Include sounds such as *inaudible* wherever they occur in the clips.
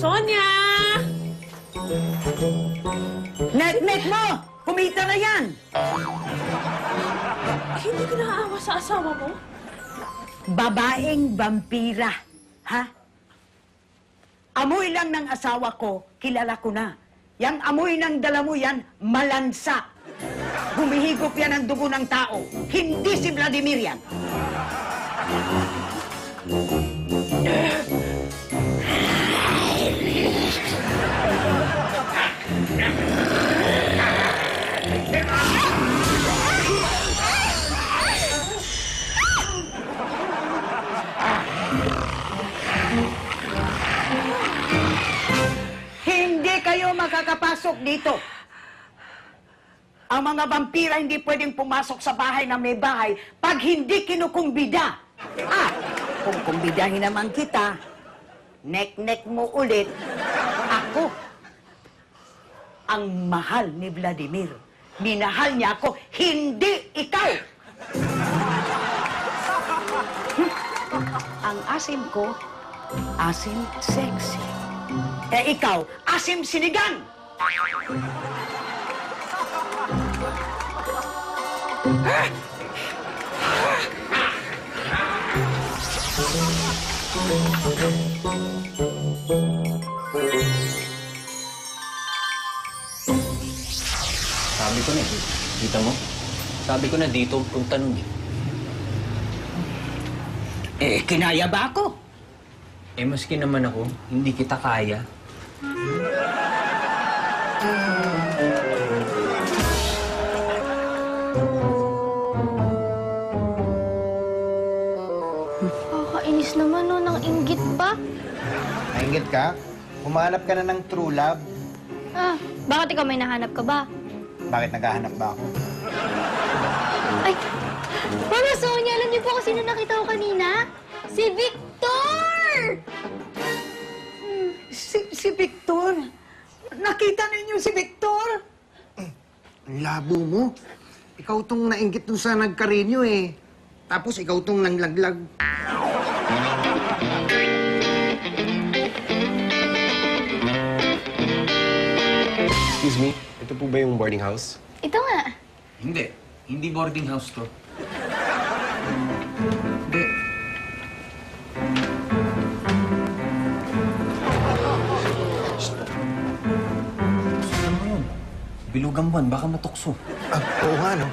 Sonia! Net-net mo! Kumita na yan! Hindi ka nakaawa sa asawa mo? Babaeng vampira. Ha? Amoy lang ng asawa ko, kilala ko na. Yang amoy ng dala mo yan, malansa. Humihigop yan ang dugo ng tao. Hindi si Vladimir yan. Dito. Ang mga vampira hindi pwedeng pumasok sa bahay na may bahay pag hindi kinukumbida. Ah, kung kumbidahin naman kita, nek-nek mo ulit, ako ang mahal ni Vladimir. Minahal niya ako, hindi ikaw. Ang asim ko, asim sexy. Eh ikaw, asim sinigang! Sabi ko na eh. Kita mo? Sabi ko na dito, punta nun eh. Eh, kinaya ba ako? Eh, maski naman ako, hindi kita kaya. Nainggit ka? Humanap ka na ng true love. Ah, bakit ikaw may nahanap ka ba? Bakit naghahanap ba ako? Ay, Mama Sonia, alam niyo po kung sino nakita ko kanina? Si Victor! Si, si Victor. Nakita ninyo si Victor? Ang labo mo. Ikaw tong nainggit dun sa nagkarinyo eh. Tapos ikaw tong nanglaglag. Excuse me, ito po ba yung boarding house? Ito nga. Hindi. Hindi boarding house to. Hindi. Mo yun? Bilugang buwan, baka matukso. Ah, oo nga no.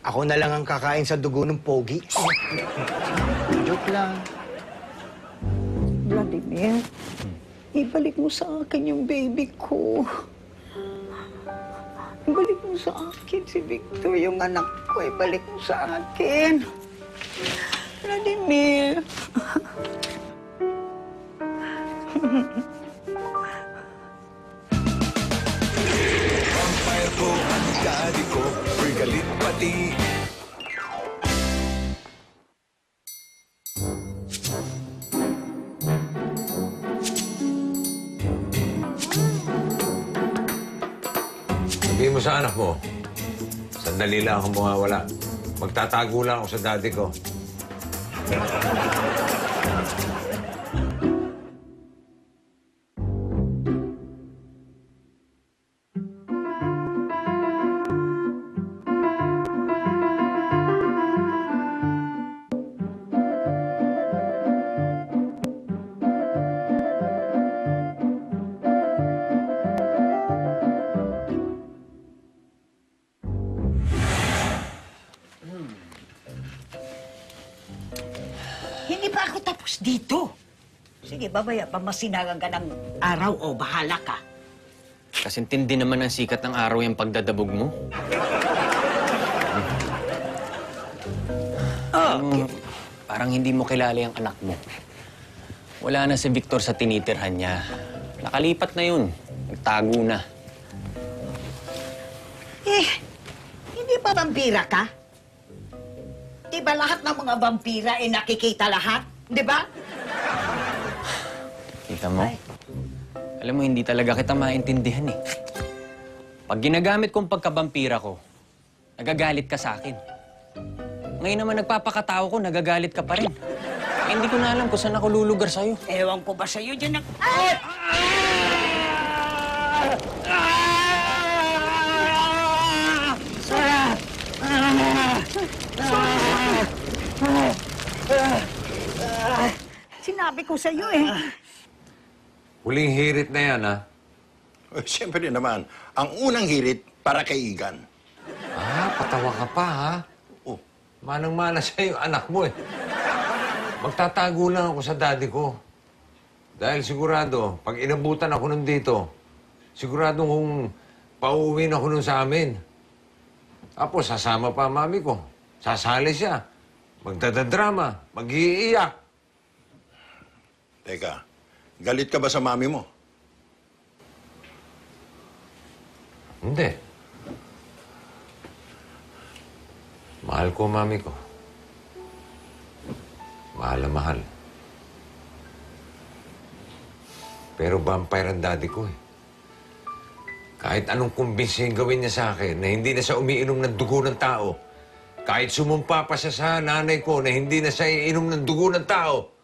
Ako na lang ang kakain sa dugo ng pogi. Joke lang. Vladimir, ibalik mo sa akin yung baby ko. Mo sa akin si Victor, yung anak ko. Ibalik mo sa akin. Vladimir. Vampire ko ang daddy ko, free galit pati Sabihin mo sa anak mo, sandali lang akong mawawala. Magtatago lang ako sa daddy ko. Dito. Sige, babaya pa masinagan ka ng araw o bahala ka. Kasi tindi naman ang sikat ng araw yung pagdadabog mo. Alam mo, parang hindi mo kilala yung anak mo. Wala na si Victor sa tinitirhan niya. Nakalipat na yun. Nagtago na. Eh, hindi ba vampira ka? Di ba lahat ng mga vampira ay nakikita lahat? Di ba? Kita mo? Alam mo, hindi talaga kita maintindihan eh. Pag ginagamit kong pagkabampira ko, nagagalit ka sa akin. Ngayon naman nagpapakatao ko, nagagalit ka pa rin. Eh, hindi ko na alam kung saan ako lulugar sa'yo. Ewan ko ba sa'yo dyan ang... Sinabi ko sa'yo eh. Huling hirit na yan, ha? Eh, Siyempre naman, ang unang hirit para kay Igan. Ah, patawa ka pa, ha? Oh, Manang-mana *laughs* siya yung anak mo, eh. Magtatago lang ako sa daddy ko. Dahil sigurado, pag inabutan ako nun dito, sigurado kung pauwi na ako nun sa amin. Tapos, sasama pa ang mami ko. Sasali siya. Magdadadrama. Mag-iiyak. Teka, galit ka ba sa mami mo? Hindi. Mahal ko mami ko. Mahal na mahal. Pero vampire ang daddy ko eh. Kahit anong kumbinsihin gawin niya sa akin na hindi na siya umiinom ng dugo ng tao, kahit sumumpa pa siya sa nanay ko na hindi na siya iinom ng dugo ng tao,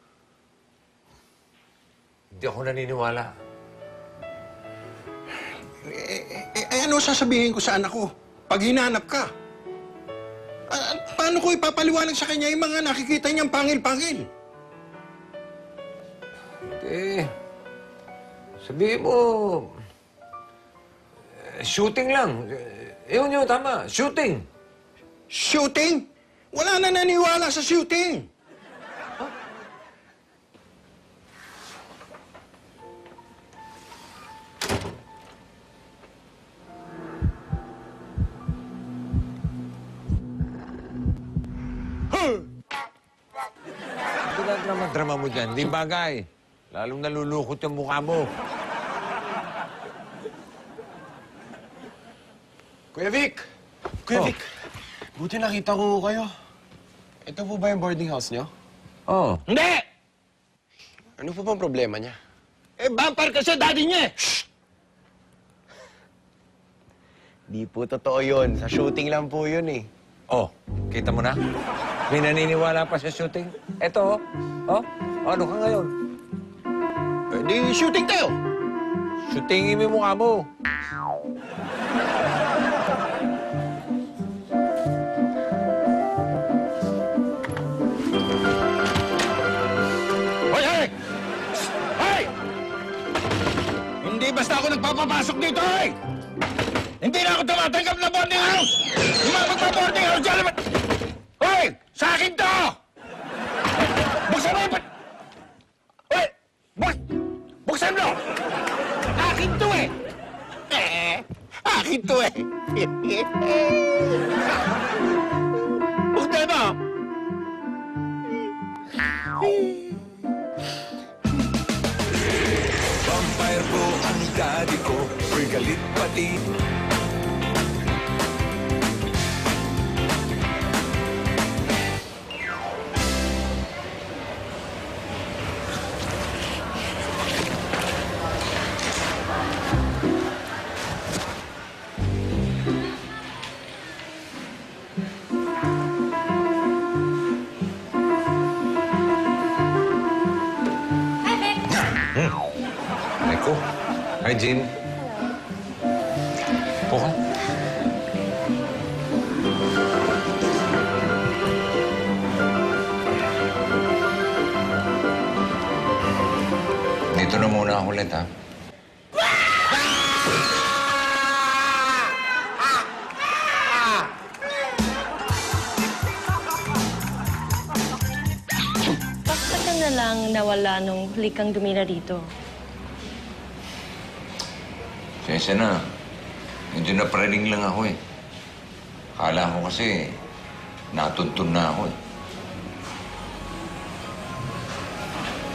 hindi ako naniniwala. Eh, eh, eh, ano sasabihin ko sa anak ko pag hinanap ka? Ah, paano ko ipapaliwanag sa kanya yung mga nakikita niyang pangil-pangil? Eh, sabihin mo, eh, shooting lang. Eh, Yun yun, tama. Shooting. Shooting? Wala na naniwala sa shooting. Drama-drama mo dyan. Di bagay. Lalong nalulukot yung mukha mo. Kuya Vic! Kuya Oh. Vic! Buti nakita ko kayo. Ito po ba yung boarding house niyo? Oh. Hindi! Ano po bang problema niya? Eh, vampire kasi daddy niya eh. Di po totoo yun. Sa shooting lang po yun eh. Oh, kita mo na? May naniniwala pa sa shooting? Eto, oh. Oh, ano ka ngayon? Eh, di shooting tayo. Shootingin mo yung mukha mo. Hoy, hoy! Hoy! Hindi basta ako nagpapapasok dito, hoy! Hindi na ako tumatanggap na boarding house! Yung mga magpa-boarding house dyan naman... Hoy! Sa akin to! Buksan mo! yung pat- Hoy! Buk... Buksan mo! Akin to eh! Eh, akin to eh! Buksan mo! Vampire ko ang daddy ko Ako'y galit pati Po ka? Dito na muna ako ulit, ha? Bakit ka na lang nawala nung huli kang dumira dito? Sensya na. Medyo napraning lang ako, eh. Akala ko kasi natuntun na ako, eh.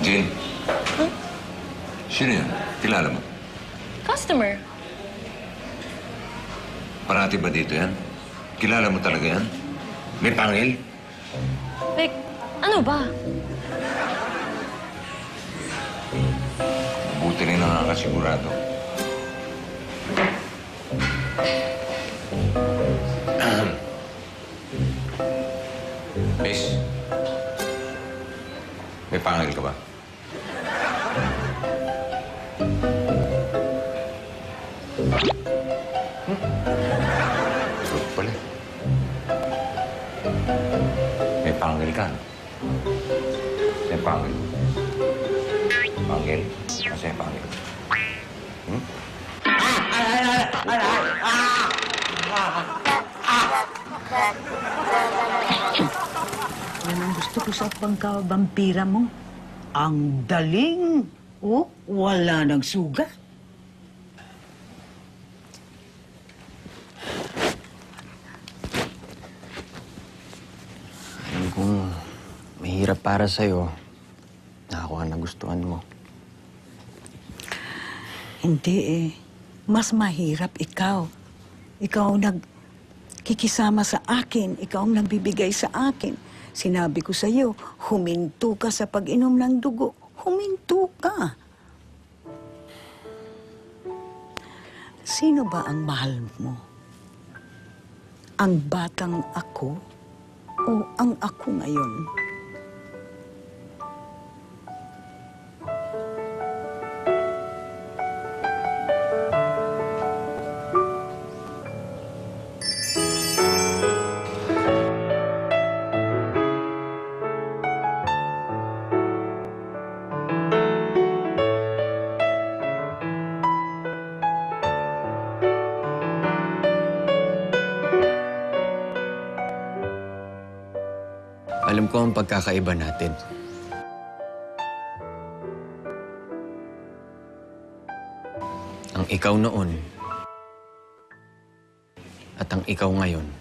Jean. Sino yun? Kilala mo? Customer. Parati ba dito yan? Kilala mo talaga yan? May pangil? Vic, ano ba? Buti rin nakakasigurado. Pangil ka ba? Hmm? Good pala. May pangil ka, no? May pangil. Pangil? Kasi may pangil. Hmm? Yan ang gusto ko sa pagka-vampira mo. Ang daling. Oh, wala nang sugat. Alam kong mahirap para sa'yo na ako ang nagustuhan mo. Hindi eh. Mas mahirap ikaw. Ikaw ang nagkikisama sa akin. Ikaw ang nagbibigay sa akin. Sinabi ko sa iyo, huminto ka sa pag-inom ng dugo. Huminto ka. Sino ba ang mahal mo? Ang batang ako o ang ako ngayon? Ko ang pagkakaiba natin. Ang ikaw noon at ang ikaw ngayon.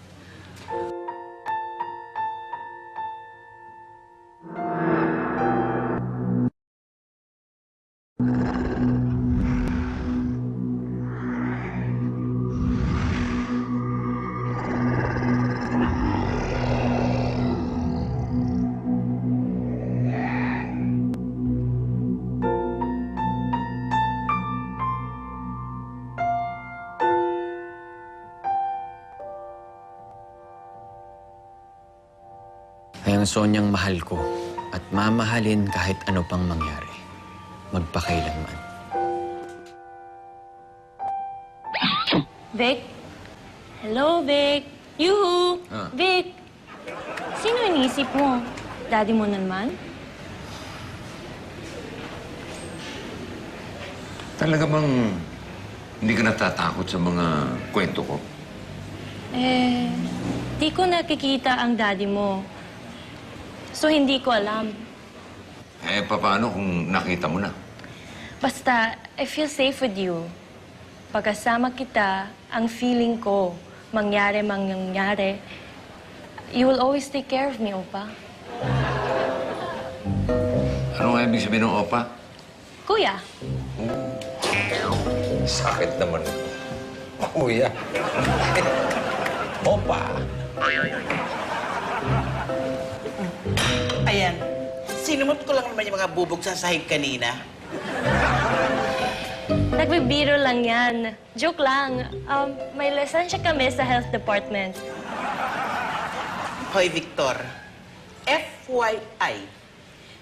Ang Sonyang mahal ko at mamahalin kahit ano pang mangyari. Magpakailanman. Vic? Hello, Vic? Yuhu! Ah. Vic! Sino iniisip mo? Daddy mo na naman? Talaga bang hindi ka natatakot sa mga kwento ko? Eh, di ko nakikita ang daddy mo. So, hindi ko alam. Eh, paano kung nakita mo na? Basta, I feel safe with you. Pagkasama kita, ang feeling ko, mangyari mang nangyari, you will always take care of me, Opa. Ano nga ibig sabihin ng opa? Kuya, Sakit naman. Kuya. opa. Sinumot ko lang naman yung mga bubog sa sahig kanina. nagbibiro lang yan. Joke lang. Um, may lisensya kami sa health department. Hoy, Victor. FYI,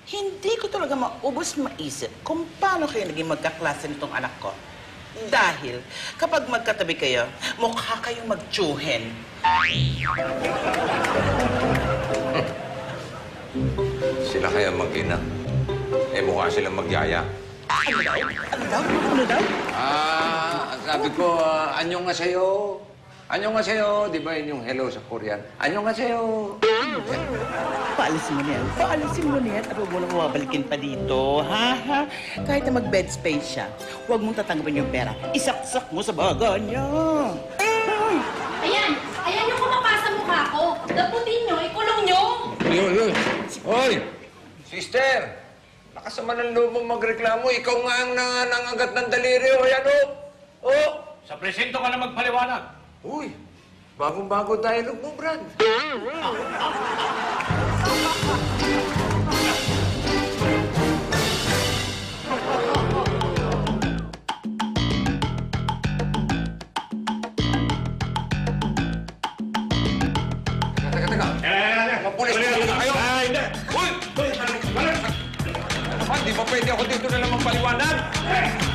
hindi ko talaga maubos maisip kung paano kayo naging magkaklase nitong anak ko. Dahil kapag magkatabi kayo, mukha kayong magtsuhin. *laughs* Sila kaya mag-ina. Eh, mukha silang magyaya. Ano daw? Ano daw? Ano daw? Ah, sabi ko, uh, anyong nga sa'yo. Anyong nga sa'yo. Di ba yun yung hello sa Korean? Anyong nga sa'yo. Paalisin mo na yan. Paalisin mo na yan at huwag mo nang mabalikin pa dito. Ha? Ha? Kahit na mag-bed space siya, huwag mong tatanggapin yung pera. Isaksak mo sa baga niya. Ayan! Ayan yung kumapasa mukha ko. Daputin nyo, ikulong nyo! Yun, yun. Sister! Nakasama ng loob mong magreklamo. Ikaw nga ang nang nangagat ng daliri. O, yan o. Oh! Sa presinto ka na magpaliwanag. Uy! Bagong-bago dialogue mo, Brad. *laughs* pwede ako dito na lang magpaliwanag? Vampire